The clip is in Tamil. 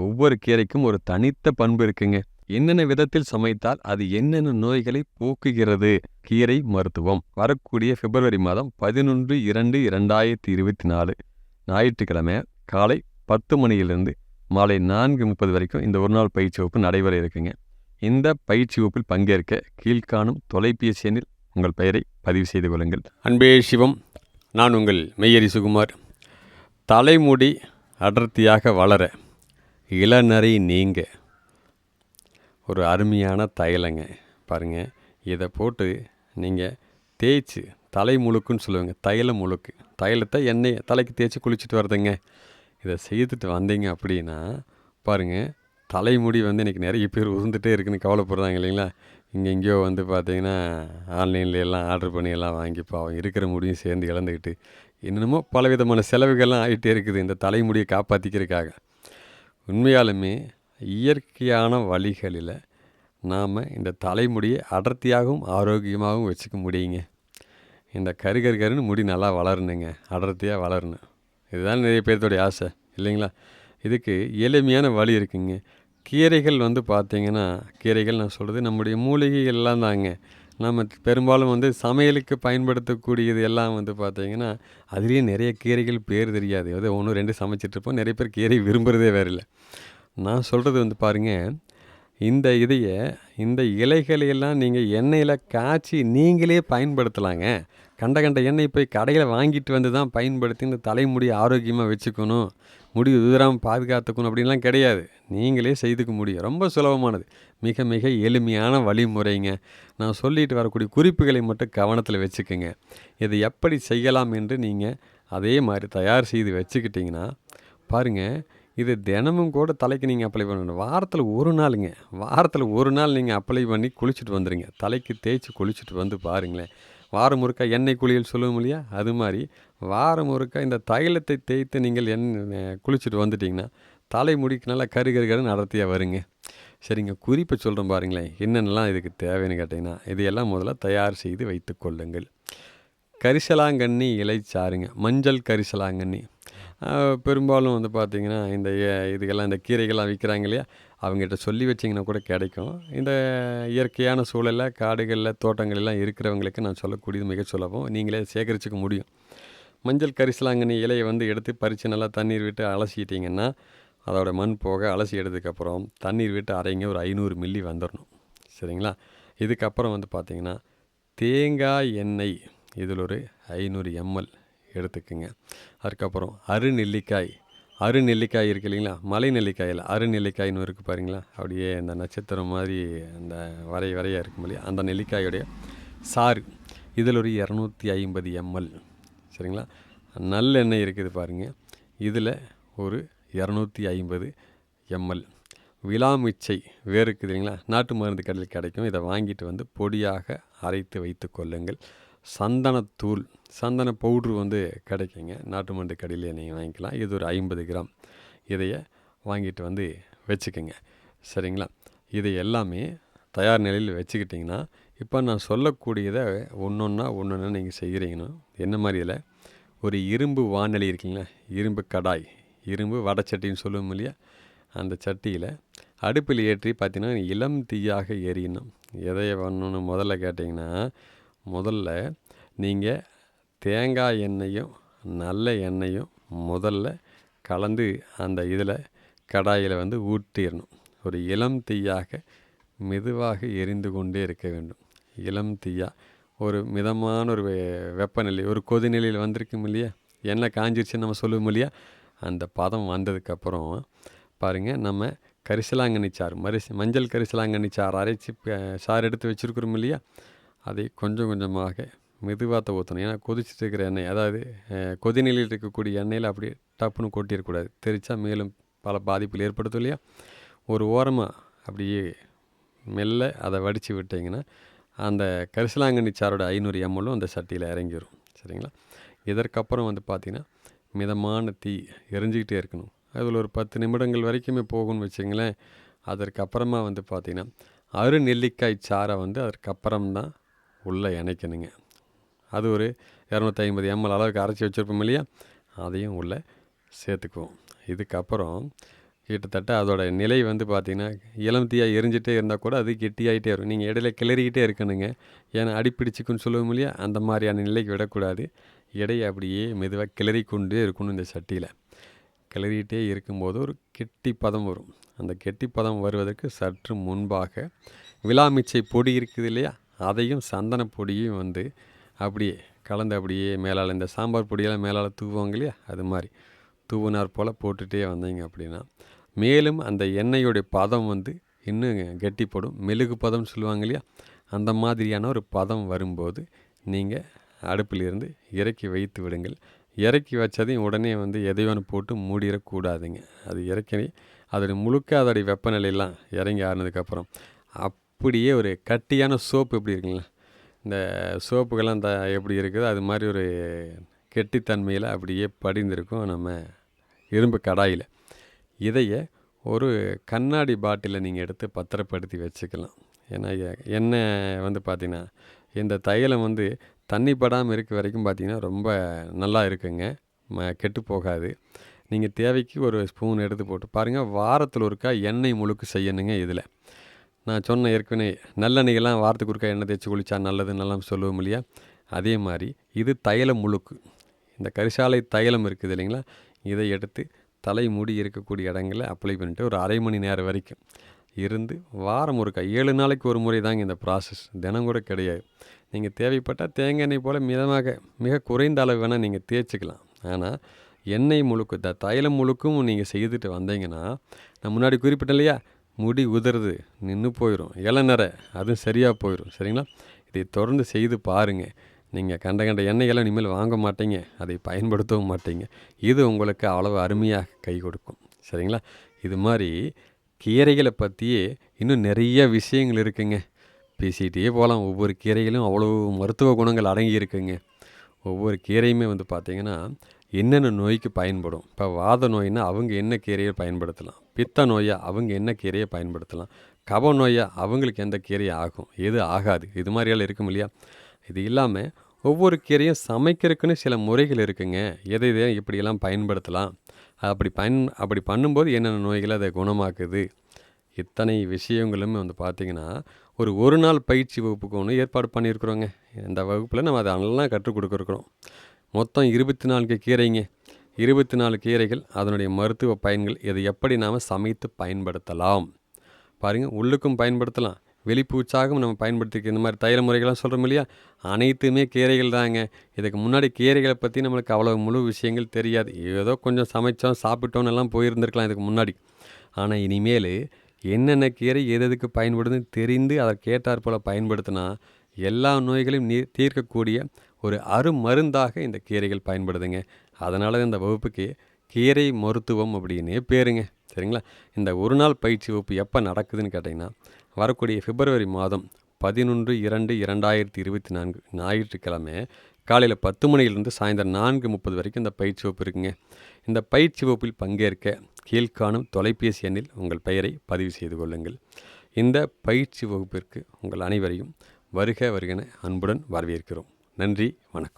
ஒவ்வொரு கீரைக்கும் ஒரு தனித்த பண்பு இருக்குங்க. என்னென்ன விதத்தில் சமைத்தால் அது என்னென்ன நோய்களை போக்குகிறது? கீரை மருத்துவம். வரக்கூடிய பிப்ரவரி மாதம் பதினொன்று இரண்டு இரண்டாயிரத்தி இருபத்தி நாலு. ஞாயிற்றுக்கிழமை காலை பத்து மணியிலிருந்து மாலை நான்கு முப்பது வரைக்கும் இந்த ஒரு நாள் பயிற்சி வகுப்பு நடைபெற இருக்குங்க. இந்த பயிற்சி வகுப்பில் பங்கேற்க கீழ்காணும் தொலைபேசி எண்ணில் உங்கள் பெயரை பதிவு செய்து கொள்ளுங்கள். அன்பே சிவம் நான் உங்கள் மெய்யரி சுகுமார். தலைமுடி அடர்த்தியாக வளர இளநரை நீங்க. ஒரு அருமையான தைலங்க பாருங்கள் இதை போட்டு நீங்கள் தேய்ச்சி தலை முழுக்குன்னு சொல்லுவாங்க தைல முழுக்கு. தைலத்தை எண்ணெய் தலைக்கு தேய்ச்சி குளிச்சுட்டு வரதுங்க. இதை செய்துட்டு வந்தீங்க அப்படின்னா பாருங்கள் தலைமுடி வந்து இன்றைக்கி நிறைய பேர் உருந்துகிட்டே இருக்குன்னு கவலைப்படுறாங்க இல்லைங்களா? இங்கே எங்கேயோ வந்து பார்த்தீங்கன்னா ஆன்லைன்ல எல்லாம் ஆர்டர் பண்ணி எல்லாம் வாங்கி அவன் இருக்கிற முடியும் சேர்ந்து இழந்துக்கிட்டு இன்னமும் பலவிதமான செலவுகள்லாம் ஆகிட்டே இருக்குது இந்த தலைமுடியை காப்பாற்றிக்கிறதுக்காக உண்மையாலுமே இயற்கையான வழிகளில் நாம் இந்த தலைமுடியை அடர்த்தியாகவும் ஆரோக்கியமாகவும் வச்சுக்க முடியுங்க. இந்த கரு கரு கருன்னு முடி நல்லா வளரணுங்க. அடர்த்தியாக வளரணும். இதுதான் நிறைய பேர்த்தோடைய ஆசை இல்லைங்களா? இதுக்கு எளிமையான வழி இருக்குங்க. கீரைகள் வந்து பார்த்திங்கன்னா கீரைகள் நான் சொல்கிறது நம்முடைய மூலிகைகள் எல்லாம் தாங்க. நம்ம பெரும்பாலும் வந்து சமையலுக்கு பயன்படுத்தக்கூடியது எல்லாம் வந்து பார்த்தீங்கன்னா அதுலேயே நிறைய கீரைகள் பேர் தெரியாது. ஏதோ ஒன்று ரெண்டு சமைச்சிட்ருப்போம் நிறைய பேர் கீரை விரும்புகிறதே வேறு இல்லை. நான் சொல்கிறது வந்து பாருங்கள் இந்த இதையை இந்த இலைகளையெல்லாம் நீங்கள் எண்ணெயில் காய்ச்சி நீங்களே பயன்படுத்தலாங்க. கண்ட கண்ட எண்ணெய் போய் கடையில் வாங்கிட்டு வந்து தான் பயன்படுத்தி இந்த தலைமுடியை ஆரோக்கியமாக வச்சுக்கணும். முடி உதிராமல் பாதுகாத்துக்கணும் அப்படின்லாம் கிடையாது. நீங்களே செய்துக்க முடியும். ரொம்ப சுலபமானது. மிக மிக எளிமையான வழிமுறைங்க. நான் சொல்லிட்டு வரக்கூடிய குறிப்புகளை மட்டும் கவனத்தில் வச்சுக்கோங்க. இதை எப்படி செய்யலாம் என்று நீங்கள் அதே மாதிரி தயார் செய்து வச்சுக்கிட்டிங்கன்னா பாருங்கள் இது தினமும் கூட தலைக்கு நீங்கள் அப்ளை பண்ணணும். வாரத்தில் ஒரு நாளுங்க. வாரத்தில் ஒரு நாள் நீங்கள் அப்ளை பண்ணி குளிச்சுட்டு வந்துடுங்க தலைக்கு தேய்ச்சி குளிச்சுட்டு வந்து பாருங்களேன். வாரம் முறுக்கா எண்ணெய் குளியல் சொல்லுவோம் இல்லையா? அது மாதிரி வாரம் முறுக்கா இந்த தைலத்தை தேய்த்து நீங்கள் எண்ணெய் குளிச்சுட்டு வந்துட்டிங்கன்னா தலைமுடிக்கு நல்லா கரு கரு கருன்னு அடர்த்தியாக வருங்க. சரிங்க குறிப்பை சொல்கிறோம் பாருங்களேன். என்னென்னலாம் இதுக்கு தேவைன்னு கேட்டிங்கன்னா இதையெல்லாம் முதல்ல தயார் செய்து வைத்து கொள்ளுங்கள். கரிசலாங்கண்ணி சாருங்க மஞ்சள் கரிசலாங்கண்ணி. பெரும்பாலும் வந்து பார்த்திங்கன்னா இந்த ஏ- இதுக்கெல்லாம் இந்த கீரைகள்லாம் விற்கிறாங்க இல்லையா? அவங்ககிட்ட சொல்லி வச்சிங்கன்னா கூட கிடைக்கும். இந்த இயற்கையான சூழலில் காடுகளில் தோட்டங்களெல்லாம் இருக்கிறவங்களுக்கு நான் சொல்லக்கூடியது மிக சுலபம். நீங்களே சேகரிச்சுக்க முடியும். மஞ்சள் கரிசலாங்கண்ணி இலையை வந்து எடுத்து பறித்து நல்லா தண்ணீர் விட்டு அலசிட்டிங்கன்னா அதோடய மண் போக அலசி எடுத்ததுக்கப்புறம் தண்ணீர் விட்டு அரைங்க ஒரு ஐநூறு மில்லி வந்துடணும் சரிங்களா? இதுக்கப்புறம் வந்து பார்த்திங்கன்னா தேங்காய் எண்ணெய். இதில் ஒரு ஐநூறு எம்எல் எடுத்துக்குங்க. அதுக்கப்புறம் அரு நெல்லிக்காய் அரு நெல்லிக்காய் இருக்கு இல்லைங்களா? மலை நெல்லிக்காயில் அருநெல்லிக்காய்னு இருக்குது பாருங்களா? அப்படியே அந்த நட்சத்திரம் மாதிரி அந்த வரை வரையாக இருக்கும் இல்லையா? அந்த நெல்லிக்காயோடைய சாறு. இதில் ஒரு இரநூத்தி ஐம்பது எம்எல். சரிங்களா? நல்லெண்ணெய் இருக்குது பாருங்கள் இதில் ஒரு இரநூத்தி ஐம்பது எம்எல். விலாமிச்சை வேறு இருக்குது இல்லைங்களா? நாட்டு மருந்து கடையில் கிடைக்கும். இதை வாங்கிட்டு வந்து பொடியாக அரைத்து வைத்து கொள்ளுங்கள். சந்தனத்தூள் சந்தன பவுட்ரு வந்து கிடைக்குங்க. நாட்டு மருந்து கடையிலே நீங்கள் வாங்கிக்கலாம். இது ஒரு ஐம்பது கிராம். இதைய வாங்கிட்டு வந்து வச்சுக்கோங்க. சரிங்களா? இது எல்லாமே தயார் நிலையில் வச்சுக்கிட்டிங்கன்னா இப்போ நான் சொல்லக்கூடியதை ஒன்று ஒன்றா ஒன்று ஒன்றா நீங்கள் செய்கிறீங்கன்னா என்ன மாதிரியில் ஒரு இரும்பு வானொலி இருக்குங்களா இரும்பு கடாய் இரும்பு வடச்சட்டின்னு சொல்லுவோம் இல்லையா? அந்த சட்டியில் அடுப்பில் ஏற்றி பார்த்தீங்கன்னா இளம் தீயாக எரியணும் எதையை பண்ணணும் முதல்ல கேட்டிங்கன்னா முதல்ல நீங்கள் தேங்காய் எண்ணெயும் நல்ல எண்ணெயும் முதல்ல கலந்து அந்த இதில் கடாயில் வந்து ஊற்றிடணும் ஒரு இளம் தீயாக மெதுவாக எரிந்து கொண்டே இருக்க வேண்டும். இளம் தீயா ஒரு மிதமான ஒரு வெ- வெப்பநிலை ஒரு கொதிநிலையில் வந்திருக்கும் இல்லையா? எண்ணெய் காஞ்சிருச்சுன்னு நம்ம சொல்லுவோம் இல்லையா? அந்த பதம் வந்ததுக்கப்புறம் பாருங்கள் நம்ம கரிசலாங்கண்ணி சாறு மரிசி மஞ்சள் கரிசலாங்கண்ணி சாறு அரைச்சி சாறு எடுத்து வச்சுருக்குறோம் இல்லையா? அதை கொஞ்சம் கொஞ்சமாக மெதுவாக ஊற்றணும் ஏன்னா கொதிச்சுட்டு இருக்கிற எண்ணெய் அதாவது கொதிநிலையில் இருக்கக்கூடிய எண்ணெயில் அப்படியே டப்புன்னு கொட்டிடக்கூடாது. தெரிச்சா மேலும் பல பாதிப்புகள் ஏற்படுத்தும் இல்லையா? ஒரு ஓரமாக அப்படியே மெல்ல அதை வடித்து விட்டிங்கன்னா அந்த கரிசலாங்கண்ணி சாரோட ஐநூறு எம்எல்லும் அந்த சட்டியில் இறங்கிடும் சரிங்களா? இதற்கப்புறம் வந்து பார்த்திங்கன்னா மிதமான தீ எரிஞ்சிக்கிட்டே இருக்கணும். அதில் ஒரு பத்து நிமிடங்கள் வரைக்குமே போகும்னு வச்சிங்களேன். அதற்கப்புறமா வந்து பார்த்திங்கன்னா அரு நெல்லிக்காய் சாரை வந்து அதற்கப்புறம் தான் உள்ளே இணைக்கணுங்க. அது ஒரு இரநூத்தி ஐம்பது எம்எல் அளவுக்கு அரைச்சி வச்சுருப்போம் இல்லையா? அதையும் உள்ளே சேர்த்துக்குவோம். இதுக்கப்புறம் கிட்டத்தட்ட அதோட நிலை வந்து பார்த்திங்கன்னா இளம் தீயாக எரிஞ்சிட்டே இருந்தால் கூட அது கெட்டியாகிட்டே இருக்கும் நீங்கள் இடையில கிளறிக்கிட்டே இருக்கணுங்க. ஏன்னா அடிப்பிடிச்சிக்குன்னு சொல்லுவோம் இல்லையா? அந்த மாதிரியான நிலைக்கு விடக்கூடாது. இடையை அப்படியே மெதுவாக கிளறி கொண்டே இருக்கணும் இந்த சட்டியில். கிளறிக்கிட்டே இருக்கும்போது ஒரு கெட்டி பதம் வரும். அந்த கெட்டி பதம் வருவதற்கு சற்று முன்பாக விலாமிச்சை பொடி இருக்குது இல்லையா? அதையும் சந்தன பொடியும் வந்து அப்படியே கலந்து அப்படியே மேலால் இந்த சாம்பார் பொடியெல்லாம் மேலால் தூவுவாங்க இல்லையா? அது மாதிரி. தூவுனார் போல் போட்டுகிட்டே வந்தீங்க அப்படின்னா மேலும் அந்த எண்ணெயோடைய பதம் வந்து இன்னும் கெட்டிப்படும். மெழுகு பதம்னு சொல்லுவாங்க இல்லையா? அந்த மாதிரியான ஒரு பதம் வரும்போது நீங்கள் அடுப்பிலிருந்து இறக்கி வைத்து விடுங்கள். இறக்கி வச்சதையும் உடனே வந்து எதையோன்னு போட்டு மூடிடக்கூடாதுங்க. அது இறக்கி அதோடைய முழுக்க அதோடைய வெப்பநிலையெல்லாம் இறங்கி ஆறுனதுக்கப்புறம். அப் அப்படியே ஒரு கட்டியான சோப்பு எப்படி இருக்குங்களா? இந்த சோப்புக்கெல்லாம் த எப்படி இருக்குதோ? அது மாதிரி ஒரு கெட்டித்தன்மையில் அப்படியே படிந்திருக்கும் நம்ம இரும்பு கடாயில். இதைய ஒரு கண்ணாடி பாட்டிலில் நீங்கள் எடுத்து பத்திரப்படுத்தி வச்சுக்கலாம். ஏன்னா என்ன எண்ணெய் வந்து பார்த்திங்கன்னா இந்த தையலம் வந்து தண்ணி படாமல் இருக்க வரைக்கும் பார்த்திங்கன்னா ரொம்ப நல்லா இருக்குங்க. ம கெட்டு போகாது. நீங்கள் தேவைக்கு ஒரு ஸ்பூன் எடுத்து போட்டு பாருங்கள் வாரத்தில் ஒருக்கா எண்ணெய் முழுக்கு செய்யணுங்க இதில். நான் சொன்ன ஏற்கனவே நல்லெண்ணெய்லாம் வாரத்துக்கு ஒருக்கா எண்ணெய் தேய்ச்சி குளிச்சா நல்லதுன்னெல்லாம் சொல்லுவோம் இல்லையா? அதே மாதிரி இது தைலம் முழுக்கு. இந்த கரிசாலை தைலம் இருக்குது இல்லைங்களா? இதை எடுத்து தலை முடி இருக்கக்கூடிய இடங்களில் அப்ளை பண்ணிட்டு ஒரு அரை மணி நேரம் வரைக்கும் இருந்து வாரம் ஒருக்கா ஏழு நாளைக்கு ஒரு முறை தாங்க இந்த ப்ராசஸ் தினம் கூட கிடையாது. நீங்கள் தேவைப்பட்டால் தேங்காய் எண்ணெய் போல் மிதமாக மிக குறைந்த அளவு வேணால் நீங்கள் தேய்ச்சிக்கலாம். ஆனால் எண்ணெய் முழுக்கு த தைலம் முழுக்கும் நீங்கள் செய்துட்டு வந்தீங்கன்னா நான் முன்னாடி குறிப்பிட்டேன் இல்லையா? முடி உதறது நின்று போயிடும் இளநரை அதுவும் சரியாக போயிடும் சரிங்களா? இதை தொடர்ந்து செய்து பாருங்கள் நீங்கள் கண்ட கண்ட எண்ணெய்களை இனிமேல் வாங்க மாட்டீங்க அதை பயன்படுத்தவும் மாட்டீங்க. இது உங்களுக்கு அவ்வளவு அருமையாக கை கொடுக்கும் சரிங்களா? இது மாதிரி கீரைகளை பற்றியே இன்னும் நிறைய விஷயங்கள் இருக்குங்க. பேசிகிட்டே போகலாம். ஒவ்வொரு கீரைகளும் அவ்வளோ மருத்துவ குணங்கள் அடங்கி இருக்குங்க. ஒவ்வொரு கீரையுமே வந்து பார்த்திங்கன்னா என்னென்ன நோய்க்கு பயன்படும்? இப்போ வாத நோயினா அவங்க என்ன கீரையை பயன்படுத்தலாம்? பித்த நோயாக அவங்க என்ன கீரையை பயன்படுத்தலாம்? கப நோயாக அவங்களுக்கு எந்த கீரையை ஆகும்? எது ஆகாது? இது மாதிரியெல்லாம் இருக்கும் இல்லையா? இது இல்லாமல் ஒவ்வொரு கீரையும் சமைக்கிறதுக்குன்னு சில முறைகள் இருக்குங்க. எதை எதை இப்படியெல்லாம் பயன்படுத்தலாம்? அப்படி பயன் அப்படி பண்ணும்போது என்னென்ன நோய்களை அதை குணமாக்குது? இத்தனை விஷயங்களுமே வந்து பார்த்திங்கன்னா ஒரு ஒரு நாள் பயிற்சி வகுப்புக்கு ஒன்று ஏற்பாடு பண்ணியிருக்கிறோங்க. இந்த வகுப்பில் நம்ம அதை நல்லா கற்றுக் கொடுக்குறோம் மொத்தம் இருபத்தி நான்கு கீரைங்க. இருபத்தி நாலு கீரைகள் அதனுடைய மருத்துவ பயன்கள் இதை எப்படி நாம் சமைத்து பயன்படுத்தலாம்? பாருங்கள் உள்ளுக்கும் பயன்படுத்தலாம் வெளிப்பூச்சாகவும் நம்ம பயன்படுத்திக்க இந்த மாதிரி தைல முறைகள்லாம் சொல்கிறோம் இல்லையா? அனைத்துமே கீரைகள் தாங்க. இதுக்கு முன்னாடி கீரைகளை பற்றி நம்மளுக்கு அவ்வளோ முழு விஷயங்கள் தெரியாது. ஏதோ கொஞ்சம் சமைச்சோம் சாப்பிட்டோன்னு எல்லாம் போயிருந்திருக்கலாம் இதுக்கு முன்னாடி. ஆனால் இனிமேல் என்னென்ன கீரை எது எதுக்கு பயன்படுதுன்னு தெரிந்து அதற்கேற்றாற் போல் பயன்படுத்தினா எல்லா நோய்களையும் நீ தீர்க்கக்கூடிய ஒரு அருமருந்தாக இந்த கீரைகள் பயன்படுதுங்க. அதனால இந்த வகுப்புக்கு கீரை மருத்துவம் அப்படின்னே பேருங்க. சரிங்களா? இந்த ஒரு நாள் பயிற்சி வகுப்பு எப்போ நடக்குதுன்னு கேட்டிங்கன்னா வரக்கூடிய பிப்ரவரி மாதம் பதினொன்று இரண்டு இரண்டாயிரத்தி இருபத்தி நான்கு ஞாயிற்றுக்கிழமை காலையில் பத்து மணியிலிருந்து சாயந்தரம் நான்கு முப்பது வரைக்கும் இந்த பயிற்சி வகுப்பு இருக்குங்க. இந்த பயிற்சி வகுப்பில் பங்கேற்க கீழ்காணும் தொலைபேசி எண்ணில் உங்கள் பெயரை பதிவு செய்து கொள்ளுங்கள். இந்த பயிற்சி வகுப்பிற்கு உங்கள் அனைவரையும் வருக வருகன அன்புடன் வரவேற்கிறோம். நன்றி வணக்கம்.